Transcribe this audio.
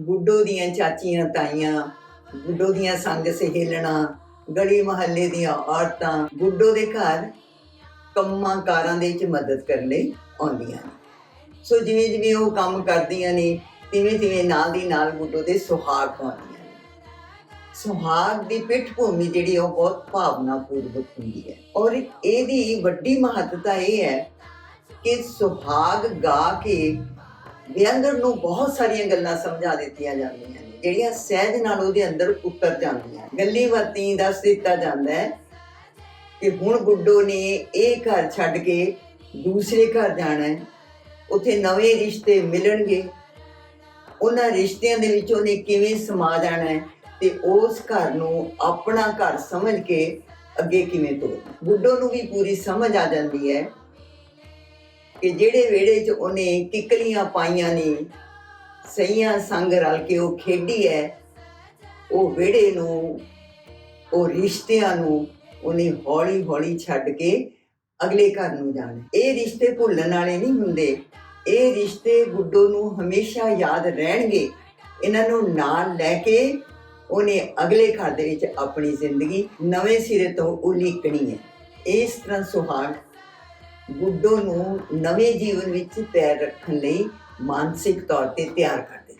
ਗੁੱਡੋ ਦੀਆਂ ਚਾਚੀਆਂ, ਤਾਈਆਂ, ਗੁੱਡੋ ਦੀਆਂ ਸੰਗ ਸਹੇਲਣਾ, ਗਲੀ ਮਹੱਲੇ ਦੀਆਂ ਔਰਤਾਂ, ਗੁੱਡੋ ਦੇ ਘਰ ਕੰਮਾਂ ਕਾਰਾਂ ਦੇ ਵਿੱਚ ਮਦਦ ਕਰਨ ਲਈ ਆਉਂਦੀਆਂ ਨੇ। ਸੋ ਜਿਵੇਂ ਜਿਵੇਂ ਉਹ ਕੰਮ ਕਰਦੀਆਂ ਨੇ, ਤਿਵੇਂ ਤਿਵੇਂ ਨਾਲ ਦੀ ਨਾਲ ਗੁੱਡੋ ਦੇ ਸੁਹਾਗ ਪਾਉਂਦੀਆਂ ਨੇ। ਸੁਹਾਗ ਦੀ ਪਿੱਠ ਭੂਮੀ ਜਿਹੜੀ ਉਹ ਬਹੁਤ ਭਾਵਨਾ ਪੂਰਵਕ ਹੁੰਦੀ ਹੈ। ਔਰ ਇਹਦੀ ਵੱਡੀ ਮਹੱਤਤਾ ਇਹ ਹੈ ਕਿ ਸੁਹਾਗ ਗਾ ਕੇ ਵਿਅੰਗਰ ਨੂੰ ਬਹੁਤ ਸਾਰੀਆਂ ਗੱਲਾਂ ਸਮਝਾ ਦਿੱਤੀਆਂ ਜਾਂਦੀਆਂ ਨੇ, ਜਿਹੜੀਆਂ ਸਹਿਜ ਨਾਲ ਉਹਦੇ ਅੰਦਰ ਉਤਰ ਜਾਂਦੀਆਂ ਗੱਲੀ ਵਰਤੀ ਦੱਸ ਦਿੱਤਾ ਜਾਂਦਾ ਹੈ ਕਿ ਹੁਣ ਗੁੱਡੋ ਨੇ ਇਹ ਘਰ ਛੱਡ ਕੇ ਦੂਸਰੇ ਘਰ ਜਾਣਾ ਹੈ। ਉੱਥੇ ਨਵੇਂ ਰਿਸ਼ਤੇ ਮਿਲਣਗੇ। ਉਹਨਾਂ ਰਿਸ਼ਤਿਆਂ ਦੇ ਵਿੱਚ ਉਹਨੇ ਕਿਵੇਂ ਸਮਾ ਜਾਣਾ ਹੈ ਤੇ ਉਸ ਘਰ ਨੂੰ ਆਪਣਾ ਘਰ ਸਮਝ ਕੇ ਅੱਗੇ ਕਿਵੇਂ ਤੋਰਨਾ ਗੁੱਡੋ ਨੂੰ ਵੀ ਪੂਰੀ ਸਮਝ ਆ ਜਾਂਦੀ ਹੈ ਕਿ ਜਿਹੜੇ ਵਿਹੜੇ 'ਚ ਉਹਨੇ ਕਿਕਲੀਆਂ ਪਾਈਆਂ ਨੇ, ਸਈਆਂ ਸੰਗ ਰਲ ਕੇ ਉਹ ਖੇਡੀ ਹੈ ਉਹ ਵਿਹੜੇ ਨੂੰ, ਉਹ ਰਿਸ਼ਤਿਆਂ ਨੂੰ ਉਹਨੇ ਹੌਲੀ ਹੌਲੀ ਛੱਡ ਕੇ ਅਗਲੇ ਘਰ ਨੂੰ ਜਾਣਾ। ਇਹ ਰਿਸ਼ਤੇ ਭੁੱਲਣ ਵਾਲੇ ਨਹੀਂ ਹੁੰਦੇ। ਇਹ ਰਿਸ਼ਤੇ ਗੁੱਡੋ ਨੂੰ ਹਮੇਸ਼ਾ ਯਾਦ ਰਹਿਣਗੇ। ਇਹਨਾਂ ਨੂੰ ਨਾਲ ਲੈ ਕੇ ਉਹਨੇ ਅਗਲੇ ਘਰ ਦੇ ਵਿੱਚ ਆਪਣੀ ਜ਼ਿੰਦਗੀ ਨਵੇਂ ਸਿਰੇ ਤੋਂ ਉਲੀਕਣੀ ਹੈ ਇਸ ਤਰ੍ਹਾਂ ਸੁਹਾਗ ਗੁੱਡੋ ਨੂੰ ਨਵੇਂ ਜੀਵਨ ਵਿੱਚ ਪੈਰ ਰੱਖਣ ਲਈ ਮਾਨਸਿਕ ਤੌਰ ਤੇ ਤਿਆਰ ਕਰਦੇ